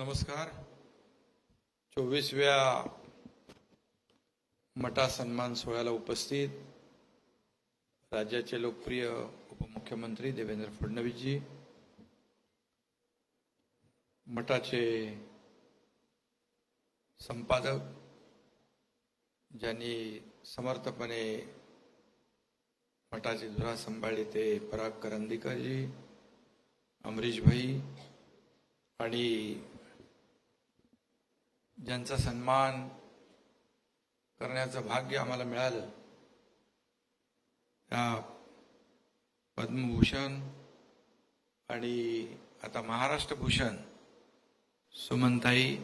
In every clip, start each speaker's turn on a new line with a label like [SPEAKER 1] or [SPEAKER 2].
[SPEAKER 1] नमस्कार. चोवीसव्या मटा सन्मान सोहळ्याला उपस्थित राज्याचे लोकप्रिय उपमुख्यमंत्री देवेंद्र फडणवीसजी मठाचे संपादक ज्यांनी समर्थपणे मठाची धुरा सांभाळली ते पराग करंदीकरजी अमरीश भाई आणि ज्यांचा सन्मान करण्याचं भाग्य आम्हाला मिळालं त्या पद्मभूषण आणि आता महाराष्ट्र भूषण सुमनताई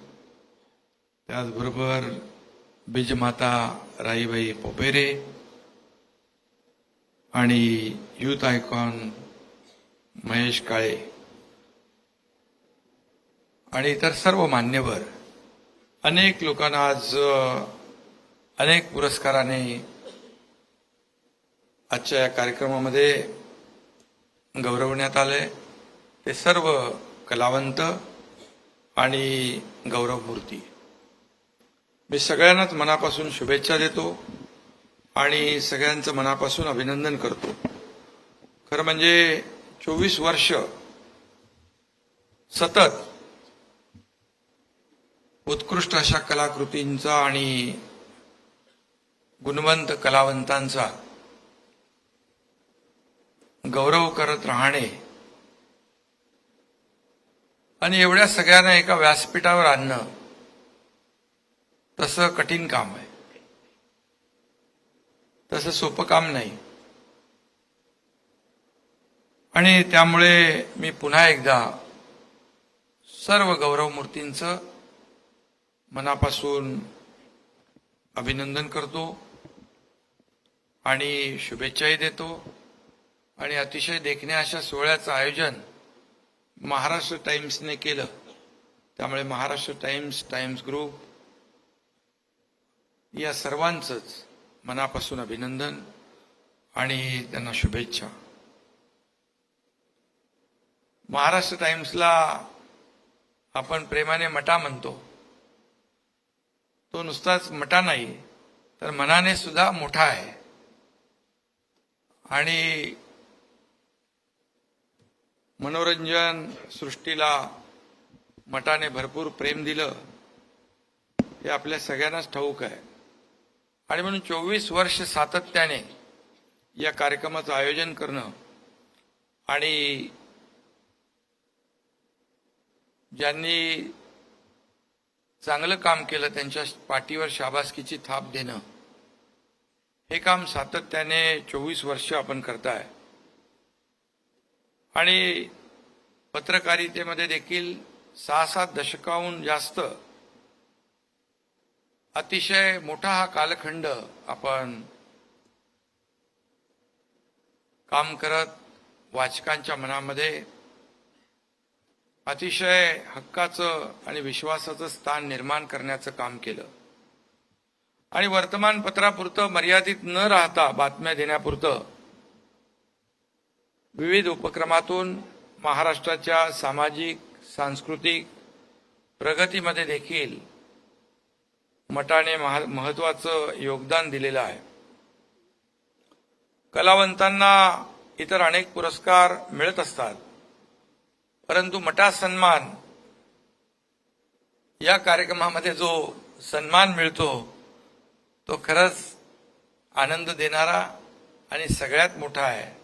[SPEAKER 1] त्याचबरोबर बीजमाता राईबाई पोपेरे आणि युथ आयकॉन महेश काळे आणि इतर सर्व मान्यवर अनेक लोकांना आज अनेक पुरस्काराने आजच्या या कार्यक्रमामध्ये गौरवण्यात आले ते सर्व कलावंत आणि गौरवमूर्ती. मी सगळ्यांनाच मनापासून शुभेच्छा देतो आणि सगळ्यांचं मनापासून अभिनंदन करतो. खरं म्हणजे चोवीस वर्ष सतत उत्कृष्ट अशा कलाकृतींचा आणि गुणवंत कलावंतांचा गौरव करत राहणे आणि एवढ्या सगळ्यांना एका व्यासपीठावर आणणं तसं कठीण काम आहे. तसं सोपं काम नाही. आणि त्यामुळे मी पुन्हा एकदा सर्व गौरवमूर्तींचं मनापासून अभिनंदन करतो आणि शुभेच्छाही देतो आणि अतिशय देखण्या अशा सोहळ्याचं आयोजन महाराष्ट्र टाइम्सने केलं. त्यामुळे महाराष्ट्र टाइम्स टाइम्स ग्रुप या सर्वांचंच मनापासून अभिनंदन आणि त्यांना शुभेच्छा. महाराष्ट्र टाइम्सला आपण प्रेमाने मटा म्हणतो. तो नुसताच मटा नाही तर मनाने सुद्धा मोठा आहे. आणि मनोरंजन सृष्टीला मटाने भरपूर प्रेम दिलं हे आपल्या सगळ्यांनाच ठाऊक आहे. आणि म्हणून चोवीस वर्ष सातत्याने या कार्यक्रमाचं आयोजन करणं आणि ज्यांनी चांगलं काम केलं त्यांच्या पाठीवर शाबासकीची थाप देणं. हे काम सातत्याने चोवीस वर्ष आपण करताय. आणि पत्रकारितेमध्ये देखील सहा सात दशकाहून जास्त अतिशय मोठा हा कालखंड आपण काम करत वाचकांच्या मनामध्ये अतिशय हक्काचं आणि विश्वासाचं स्थान निर्माण करण्याचं काम केलं. आणि वर्तमानपत्रापुरतं मर्यादित न राहता बातम्या देण्यापुरतं विविध उपक्रमातून महाराष्ट्राच्या सामाजिक सांस्कृतिक प्रगतीमध्ये देखील मटाने महा- महत्वाचं योगदान दिलेलं आहे. कलावंतांना इतर अनेक पुरस्कार मिळत असतात. परंतु मटा सन्मान या कार्यक्रमामध्ये जो सन्मान मिळतो तो खरंच आनंद देणारा आणि सगळ्यात मोठा आहे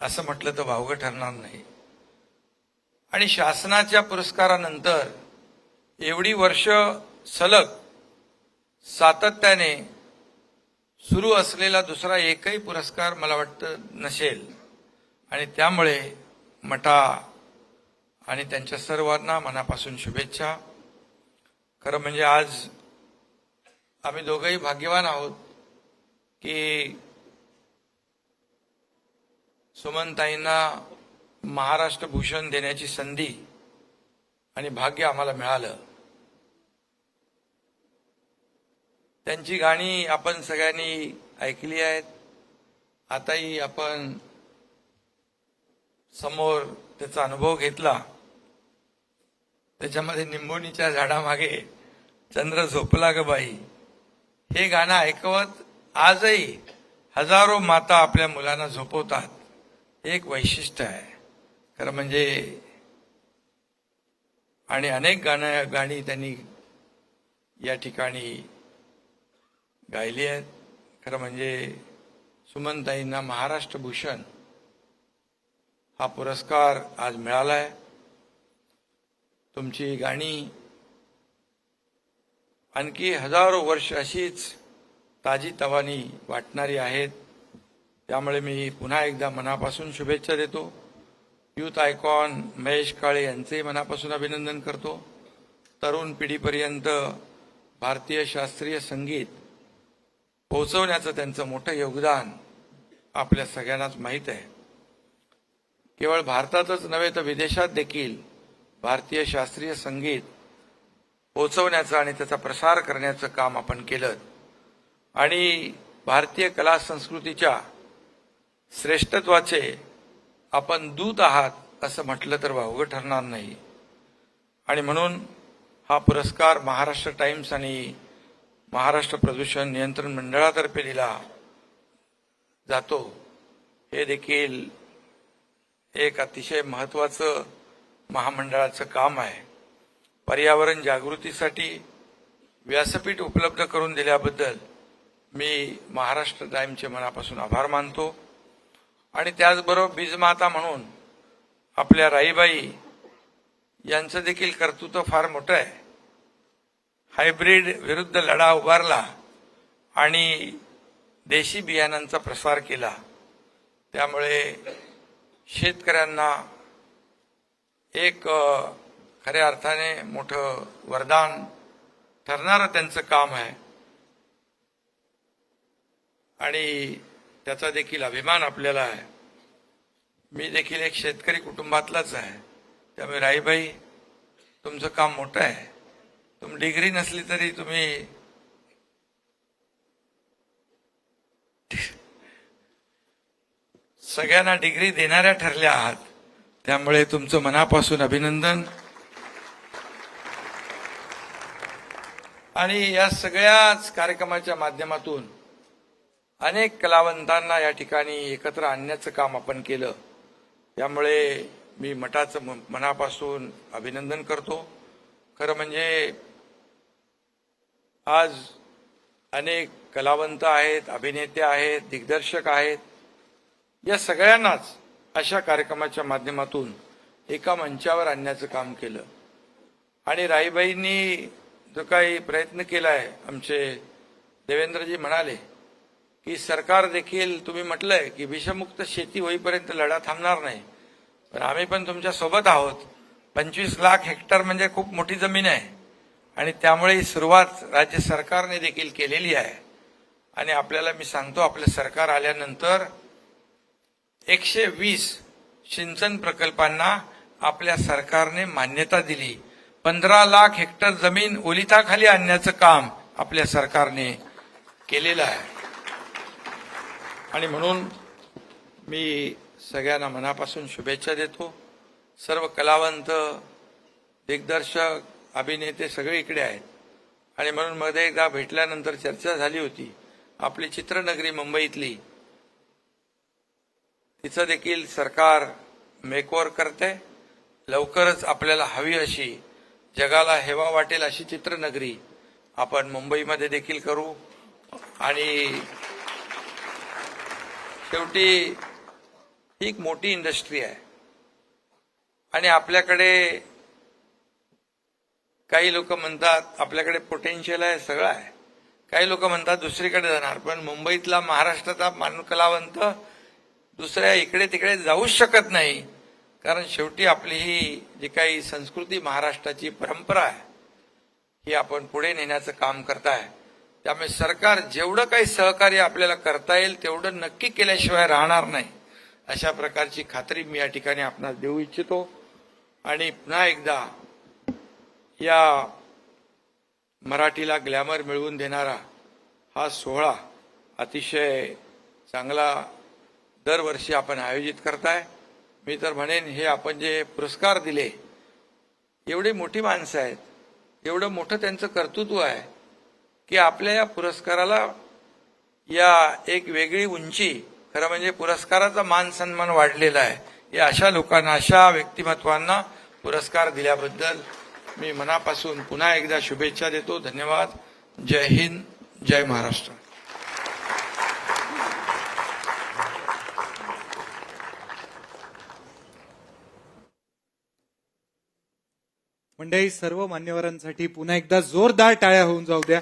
[SPEAKER 1] असं म्हटलं तर वावगं ठरणार नाही. आणि शासनाच्या पुरस्कारानंतर एवढी वर्ष सलग सातत्याने सुरू असलेला दुसरा एकही पुरस्कार मला वाटतं नसेल. आणि त्यामुळे मटा आणि त्यांच्या सर्वांना मनापासून शुभेच्छा. खरं म्हणजे आज आम्ही दोघंही भाग्यवान आहोत की सुमनताईंना महाराष्ट्र भूषण देण्याची संधी आणि भाग्य आम्हाला मिळालं. त्यांची गाणी आपण सगळ्यांनी ऐकली आहेत. आताही आपण समोर त्याचा अनुभव घेतला. त्याच्यामध्ये निंबोणीच्या झाडामागे चंद्र झोपला ग बाई. हे गाणं ऐकवत आजही हजारो माता आपल्या मुलांना झोपवतात. हे एक वैशिष्ट्य आहे. खरं म्हणजे आणि अनेक गाणं गाणी त्यांनी या ठिकाणी गायली आहेत. खरं म्हणजे सुमनताईंना महाराष्ट्र भूषण हा पुरस्कार आज मिळाला आहे तुमची गाणी आणखी हजारो वर्ष अशीच ताजी तवानी वाटणारी आहेत. त्यामुळे मी पुन्हा एकदा मनापासून शुभेच्छा देतो. युथ आयकॉन महेश काळे यांचेही मनापासून अभिनंदन करतो. तरुण पिढीपर्यंत भारतीय शास्त्रीय संगीत पोहोचवण्याचं त्यांचं मोठं योगदान आपल्या सगळ्यांनाच माहीत आहे. केवळ भारतातच नव्हे तर विदेशात देखील भारतीय शास्त्रीय संगीत पोचवण्याचं आणि त्याचा प्रसार करण्याचं काम आपण केलं. आणि भारतीय कला संस्कृतीच्या श्रेष्ठत्वाचे आपण दूत आहात असं म्हटलं तर वावगं ठरणार नाही. आणि म्हणून हा पुरस्कार महाराष्ट्र टाइम्स आणि महाराष्ट्र प्रदूषण नियंत्रण मंडळातर्फे दिला जातो. हे देखील एक अतिशय महत्वाचं महामंडळाचं काम आहे. पर्यावरण जागृतीसाठी व्यासपीठ उपलब्ध करून दिल्याबद्दल मी महाराष्ट्र टाईमचे मनापासून आभार मानतो. आणि त्याचबरोबर बीजमाता म्हणून आपल्या राईबाई यांचं देखील कर्तृत्व फार मोठं आहे. हायब्रीड विरुद्ध लढा उभारला आणि देशी बियाणांचा प्रसार केला. त्यामुळे शेतकऱ्यांना एक खऱ्या अर्थाने मोठं वरदान ठरणारं त्यांचं काम आहे. आणि त्याचा देखील अभिमान आपल्याला आहे. मी देखील एक शेतकरी कुटुंबातलाच आहे. त्यामुळे राईबाई तुमचं काम मोठं आहे. तुम डिग्री नसली तरी तुम्ही सगळ्यांना डिग्री देणाऱ्या ठरल्या आहात. त्यामुळे तुमचं मनापासून अभिनंदन. आणि या सगळ्याच कार्यक्रमाच्या माध्यमातून अनेक कलावंतांना या ठिकाणी एकत्र आणण्याचं काम आपण केलं. त्यामुळे मी मठाचं म- मनापासून अभिनंदन करतो. खरं म्हणजे आज अनेक कलावंत आहेत अभिनेते आहेत दिग्दर्शक आहेत. या सगळ्यांनाच अशा कार्यक्रमाच्या माध्यमातून एका मंचावर आणण्याचं काम केलं. आणि राईबाईंनी जो काही प्रयत्न केलाय आमचे देवेंद्रजी म्हणाले की सरकार देखील तुम्ही म्हटलंय की विषमुक्त शेती होईपर्यंत लढा थांबणार नाही. पण आम्ही पण तुमच्यासोबत आहोत. पंचवीस लाख हेक्टर म्हणजे खूप मोठी जमीन आहे. आणि त्यामुळे ही सुरुवात राज्य सरकारने देखील केलेली आहे. आणि आपल्याला मी सांगतो आपलं सरकार आल्यानंतर एकशे वीस सिंचन प्रकल्पांना आपल्या सरकारने मान्यता दिली. पंधरा लाख हेक्टर जमीन ओलिताखाली आणण्याचं काम आपल्या सरकारने केलेलं आहे. आणि म्हणून मी सगळ्यांना मनापासून शुभेच्छा देतो. सर्व कलावंत दिग्दर्शक अभिनेते सगळे इकडे आहेत. आणि म्हणून मध्ये एकदा भेटल्यानंतर चर्चा झाली होती. आपली चित्रनगरी मुंबईतली तिचं देखील सरकार मेकओव्हर करते. लवकरच आपल्याला हवी अशी जगाला हेवा वाटेल अशी चित्रनगरी आपण मुंबईमध्ये देखील करू. आणि शेवटी ही एक मोठी इंडस्ट्री आहे. आणि आपल्याकडे काही लोक म्हणतात आपल्याकडे पोटेन्शियल आहे सगळं आहे. काही लोक म्हणतात दुसरीकडे जाणार पण मुंबईतला महाराष्ट्राचा मानव कलावंत दुसऱ्या इकडे तिकडे जाऊच शकत नाही. कारण शेवटी आपली ही जी काही संस्कृती महाराष्ट्राची परंपरा आहे ही आपण पुढे नेण्याचं काम करताय. त्यामुळे सरकार जेवढं काही सहकार्य आपल्याला करता येईल तेवढं नक्की केल्याशिवाय राहणार नाही. अशा प्रकारची खात्री मी या ठिकाणी आपणास देऊ इच्छितो. आणि पुन्हा एकदा या मराठीला ग्लॅमर मिळवून देणारा हा सोहळा अतिशय चांगला दरवर्षी आपण आयोजित करताय. मी तर म्हणेन हे आपण जे पुरस्कार दिले एवढी मोठी माणसं आहेत एवढं मोठं त्यांचं कर्तृत्व आहे की आपल्या या पुरस्काराला या एक वेगळी उंची खरं म्हणजे पुरस्काराचा मान सन्मान वाढलेला आहे. या अशा लोकांना अशा व्यक्तिमत्वांना पुरस्कार दिल्याबद्दल मी मनापासून पुन्हा एकदा शुभेच्छा देतो. धन्यवाद. जय हिंद. जय महाराष्ट्र.
[SPEAKER 2] मंडळी सर्व मान्यवरांसाठी पुन्हा एकदा जोरदार टाळ्या होऊन जाऊ द्या.